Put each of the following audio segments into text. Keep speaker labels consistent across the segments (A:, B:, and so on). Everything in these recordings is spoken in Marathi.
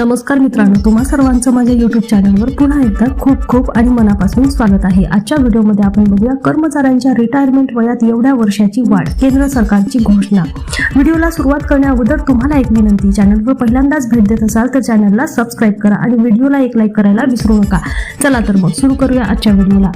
A: नमस्कार मित्रांनो तुम्हा सर्वांचं माझ्या युट्यूब चॅनलवर पुन्हा एकदा खूप खूप आणि मनापासून स्वागत आहे. आजच्या व्हिडिओमध्ये आपण बघूया कर्मचाऱ्यांच्या रिटायरमेंट वयात एवढ्या वर्षाची वाढ केंद्र सरकारची घोषणा. व्हिडिओला सुरुवात करण्याअगोदर तुम्हाला एक विनंती चॅनलवर पहिल्यांदाच भेट देत असाल तर चॅनलला सबस्क्राईब करा आणि व्हिडिओला एक लाईक करायला विसरू नका. चला तर मग सुरू करूया आजच्या व्हिडिओला.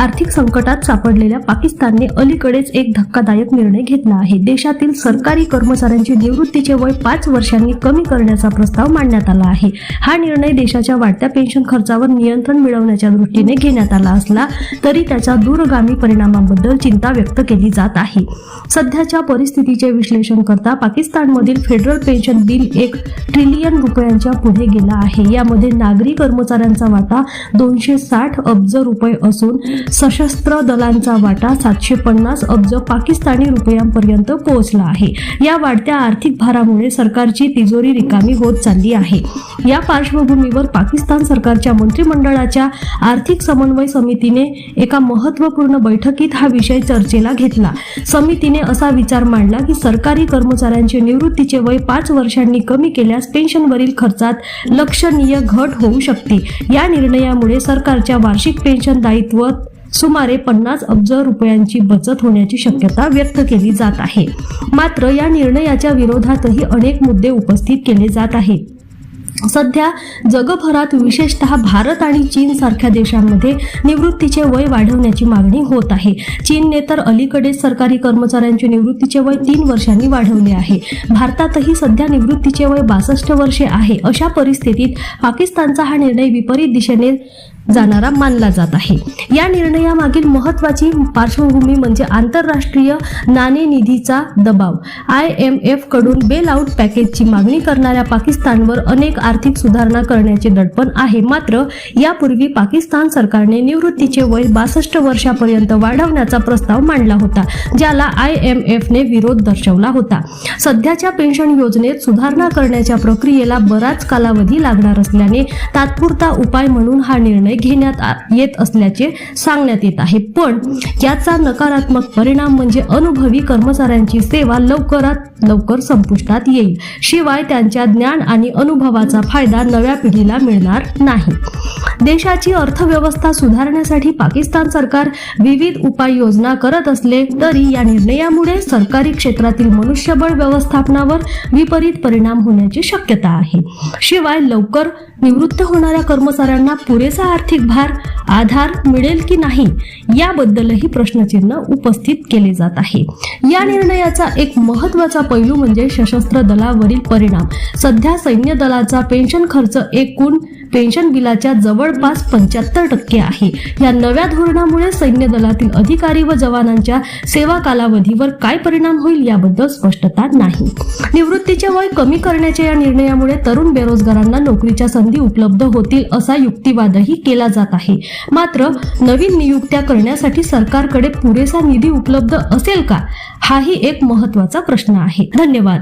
A: आर्थिक संकटात सापडलेल्या पाकिस्तानने अलीकडेच एक धक्कादायक निर्णय घेतला आहे. देशातील सरकारी कर्मचाऱ्यांची निवृत्तीचे वय पाच वर्षांनी कमी करण्याचा प्रस्ताव मांडण्यात आला आहे. हा निर्णय देशाच्या वाढत्या पेन्शन खर्चावर नियंत्रण मिळवण्याच्या दृष्टीने घेण्यात आला असला तरी त्याच्या दूरगामी परिणामाबद्दल चिंता व्यक्त केली जात आहे. सध्याच्या परिस्थितीचे विश्लेषण करता पाकिस्तानमधील फेडरल पेन्शन बिल एक ट्रिलियन रुपयांच्या पुढे गेला आहे. यामध्ये नागरी कर्मचाऱ्यांचा वाटा दोनशे साठ अब्ज रुपये असून सशस्त्र दलांचा वाटा सातशे पन्नास अब्ज पाकिस्तानी रुपयांपर्यंत पोहोचला आहे. या वाढत्या आर्थिक भारामुळे सरकारची तिजोरी रिकामी होत चालली आहे. या पार्श्वभूमीवर पाकिस्तान सरकारच्या मंत्रिमंडळाच्या आर्थिक समन्वय समितीने एका महत्त्वपूर्ण बैठकीत हा विषय चर्चेला घेतला. समितीने असा विचार मांडला की सरकारी कर्मचाऱ्यांचे निवृत्तीचे वय पाच वर्षांनी कमी केल्यास पेन्शनवरील खर्चात लक्षणीय घट होऊ शकते. या निर्णयामुळे सरकारच्या वार्षिक पेन्शन दायित्व सुमारे पन्नास अब्ज रुपयांची बचत होण्याची शक्यता व्यक्त केली जात आहे. मात्र या निर्णयाच्या विरोधातही अनेक मुद्दे उपस्थित केले जात आहेत. सध्या जगभरात विशेषतः भारत आणि चीन सारख्या देशांमध्ये निवृत्तीचे वय वाढवण्याची मागणी होत आहे. चीनने तर अलीकडेच सरकारी कर्मचाऱ्यांचे निवृत्तीचे वय तीन वर्षांनी वाढवले आहे. भारतातही सध्या निवृत्तीचे वय बासष्ट वर्षे आहे अशा परिस्थितीत पाकिस्तानचा हा निर्णय विपरीत दिशेने जाणारा मानला जात आहे. या निर्णयामागील महत्वाची पार्श्वभूमी म्हणजे आंतरराष्ट्रीय नाणेनिधीचा दबाव. आय एम एफकडून बेल आउट पॅकेजची मागणी करणाऱ्या पाकिस्तानवर अनेक आर्थिक सुधारणा करण्याचे दडपण आहे. मात्र यापूर्वी पाकिस्तान सरकारने निवृत्तीचे वय बासष्ट वर्षापर्यंत वाढवण्याचा प्रस्ताव मांडला होता ज्याला आय एम एफने विरोध दर्शवला होता. सध्याच्या पेन्शन योजनेत सुधारणा करण्याच्या प्रक्रियेला बराच कालावधी लागणार असल्याने तात्पुरता उपाय म्हणून हा निर्णय घेण्यात येत असल्याचे सांगण्यात येत आहे. पण याचा नकारात्मक परिणाम म्हणजे अनुभवी कर्मचाऱ्यांची सेवा लवकरात लवकर संपुष्टात येईल. शिवाय त्यांच्या ज्ञान आणि अनुभवाचा फायदा नव्या पिढीला मिळणार नाही. देशाची अर्थव्यवस्था सुधारण्यासाठी पाकिस्तान सरकार विविध उपाययोजना करत असले तरी या निर्णयामुळे सरकारी क्षेत्रातील मनुष्यबळ व्यवस्थापनावर विपरीत परिणाम होण्याची शक्यता आहे. शिवाय लवकर निवृत्त होणाऱ्या कर्मचाऱ्यांना पुरेसा आर्थिक भार आधार मिळेल की नाही याबद्दलही प्रश्नचिन्ह उपस्थित केले जात आहे. या निर्णयाचा एक महत्त्वाचा पैलू म्हणजे सशस्त्र दलावरील परिणाम. सध्या सैन्य दलाचा पेन्शन खर्च एकूण पेन्शन बिलाच्या जवळपास पंच्याहत्तर टक्के आहे. या नव्या धोरणामुळे सैन्य दलातील अधिकारी व जवानांच्या सेवा कालावधीवर काय परिणाम होईल याबद्दल स्पष्टता नाही. निवृत्तीचे वय कमी करण्याच्या या निर्णयामुळे तरुण बेरोजगारांना नोकरीच्या संधी उपलब्ध होतील असा युक्तिवादही केला जात आहे. मात्र नवीन नियुक्त्या करण्यासाठी सरकारकडे पुरेसा निधी उपलब्ध असेल का? हाही एक महत्त्वाचा प्रश्न आहे. धन्यवाद.